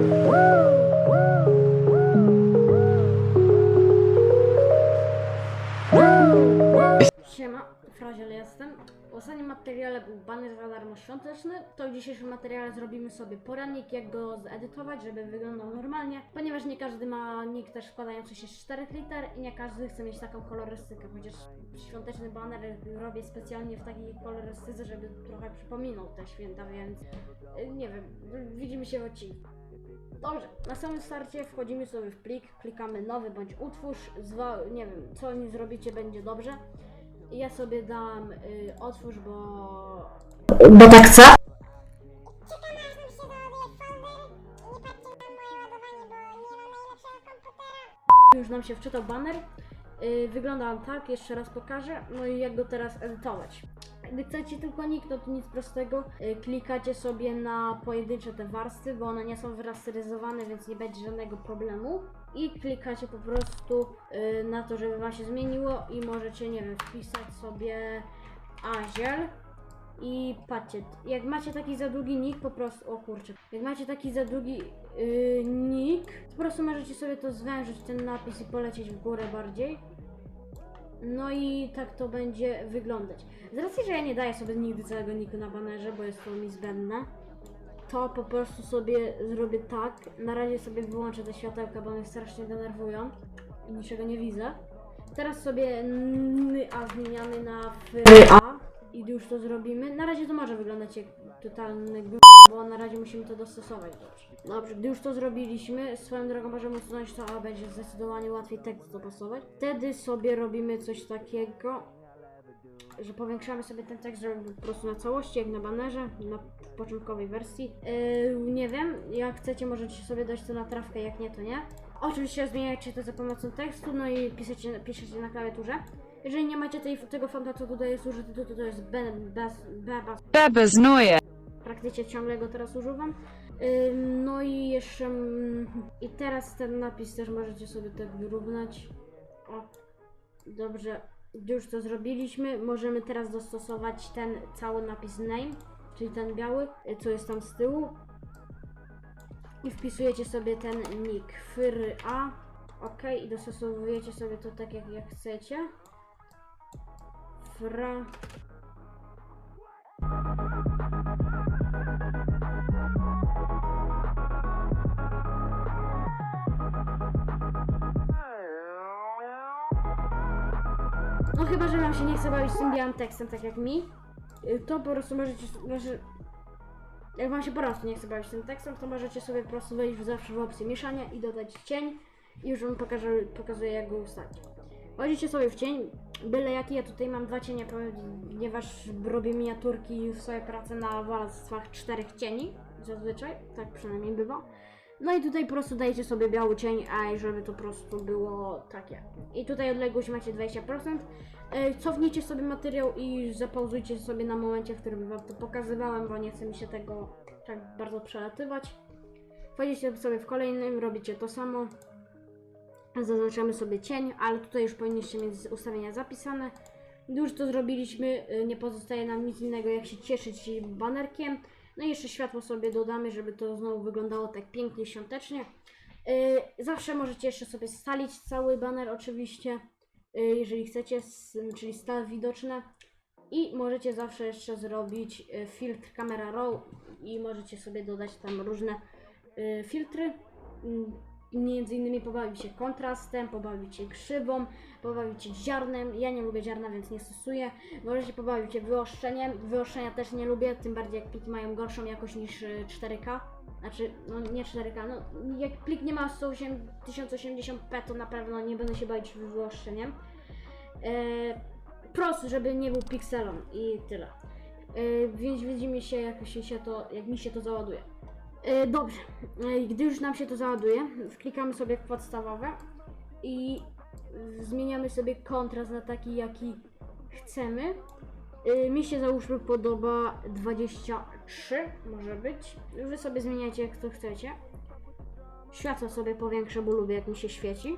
Woo! Jestem. W ostatnim materiale był banner za darmo świąteczny. To w dzisiejszym materiale zrobimy sobie poradnik, jak go zedytować, żeby wyglądał normalnie. Ponieważ nie każdy ma nick też składający się z 4 liter i nie każdy chce mieć taką kolorystykę. Chociaż świąteczny banner robię specjalnie w takiej kolorystyce, żeby trochę przypominał te święta, więc y, nie wiem, widzimy się w odcinku. Dobrze, na samym starcie wchodzimy sobie w plik, klikamy nowy bądź utwórz, nie wiem, co nie zrobicie będzie dobrze. Ja sobie dam y, otwórz, bo... Bo tak chcę. Czekam aż nam się załaduje folder. Nie patrzcie na moje ładowanie, bo nie mam najlepszego komputera. Już nam się wczytał banner. Y, wygląda on tak, jeszcze raz pokażę. No i jak go teraz edytować. Gdy chcecie tylko nick, no nic prostego. Y, klikacie sobie na pojedyncze te warstwy, bo one nie są wyrasteryzowane, więc nie będzie żadnego problemu. I klikacie po prostu y, na to, żeby wam się zmieniło i możecie, nie wiem, wpisać sobie Aziel. I patrzcie, jak macie taki za długi nick, po prostu, o kurczę, jak macie taki za długi yy, nick, po prostu możecie sobie to zwężyć, ten napis i polecieć w górę bardziej. No i tak to będzie wyglądać. Z racji, że ja nie daję sobie nigdy całego nicku na banerze, bo jest to mi zbędne, to po prostu sobie zrobię tak. Na razie sobie wyłączę te światełka, bo one strasznie denerwują i niczego nie widzę. Teraz sobie a zmieniamy na f a i już to zrobimy, na razie to może wyglądać jak totalny g... bo na razie musimy to dostosować dobrze. Dobrze, gdy już to zrobiliśmy, swoją drogą możemy usunąć to, a będzie zdecydowanie łatwiej tekst dopasować. Wtedy sobie robimy coś takiego, że powiększamy sobie ten tekst, żeby po prostu na całości, jak na banerze, na początkowej wersji. Yy, nie wiem, jak chcecie, możecie sobie dać to na trawkę, jak nie, to nie. Oczywiście zmieniajcie to za pomocą tekstu, no i piszecie, piszecie na klawiaturze. Jeżeli nie macie tej, tego fonta, co tutaj jest użyty, to, to, jest Ben- Bas- Bebas. Bebas Neue. Praktycznie ciągle go teraz używam. Ym, No i jeszcze. mm, I teraz ten napis też możecie sobie tak wyrównać. O, dobrze. Już to zrobiliśmy, możemy teraz dostosować ten cały napis name, czyli ten biały, y, co jest tam z tyłu. I wpisujecie sobie ten nick fyry a. Ok, i dostosowujecie sobie to tak jak, jak chcecie. Fra. No chyba, że wam się nie chce bawić z tym białym tekstem, tak jak mi, y, to po prostu możecie, znaczy, jak wam się po prostu nie chce bawić tym tekstem, to możecie sobie po prostu wejść zawsze w opcję mieszania i dodać cień i już wam pokażę, pokazuję jak go ustawić. Wchodzicie sobie w cień, byle jaki, ja tutaj mam dwa cienie, ponieważ robię miniaturki w swojej pracy na warstwach czterech cieni, zazwyczaj, tak przynajmniej bywa. No i tutaj po prostu dajecie sobie biały cień, a żeby to po prostu było takie. I tutaj odległość macie 20%. E, Cofnijcie sobie materiał i zapauzujcie sobie na momencie, w którym wam to pokazywałem, bo nie chce mi się tego tak bardzo przelatywać. Wchodzicie sobie w kolejnym, robicie to samo. Zaznaczamy sobie cień, ale tutaj już powinniście mieć ustawienia zapisane. Już to zrobiliśmy, y, nie pozostaje nam nic innego jak się cieszyć banerkiem. No i jeszcze światło sobie dodamy, żeby to znowu wyglądało tak pięknie, świątecznie. Yy, zawsze możecie jeszcze sobie stalić cały baner oczywiście, yy, jeżeli chcecie, czyli stal widoczne. I możecie zawsze jeszcze zrobić filtr camera raw i możecie sobie dodać tam różne filtry. Między innymi pobawić się kontrastem, pobawić się krzywą, pobawić się ziarnem. Ja nie lubię ziarna, więc nie stosuję. Możecie pobawić się wyostrzeniem. Wyostrzenia też nie lubię, tym bardziej jak pliki mają gorszą jakość niż y, 4K. Znaczy, no nie 4K, no jak plik nie ma 108 1080p, to na pewno nie będę się bawić wyostrzeniem. E, prosto, żeby nie był pikselem i tyle. E, więc widzimy się, jak, się to, jak mi się to załaduje. E, dobrze, e, gdy już nam się to załaduje, wklikamy sobie w podstawowe i zmieniamy sobie kontrast na taki, jaki chcemy. Y, Mi się załóżmy podoba 23, może być. Wy sobie zmieniacie jak to chcecie. Światło sobie powiększę, bo lubię jak mi się świeci.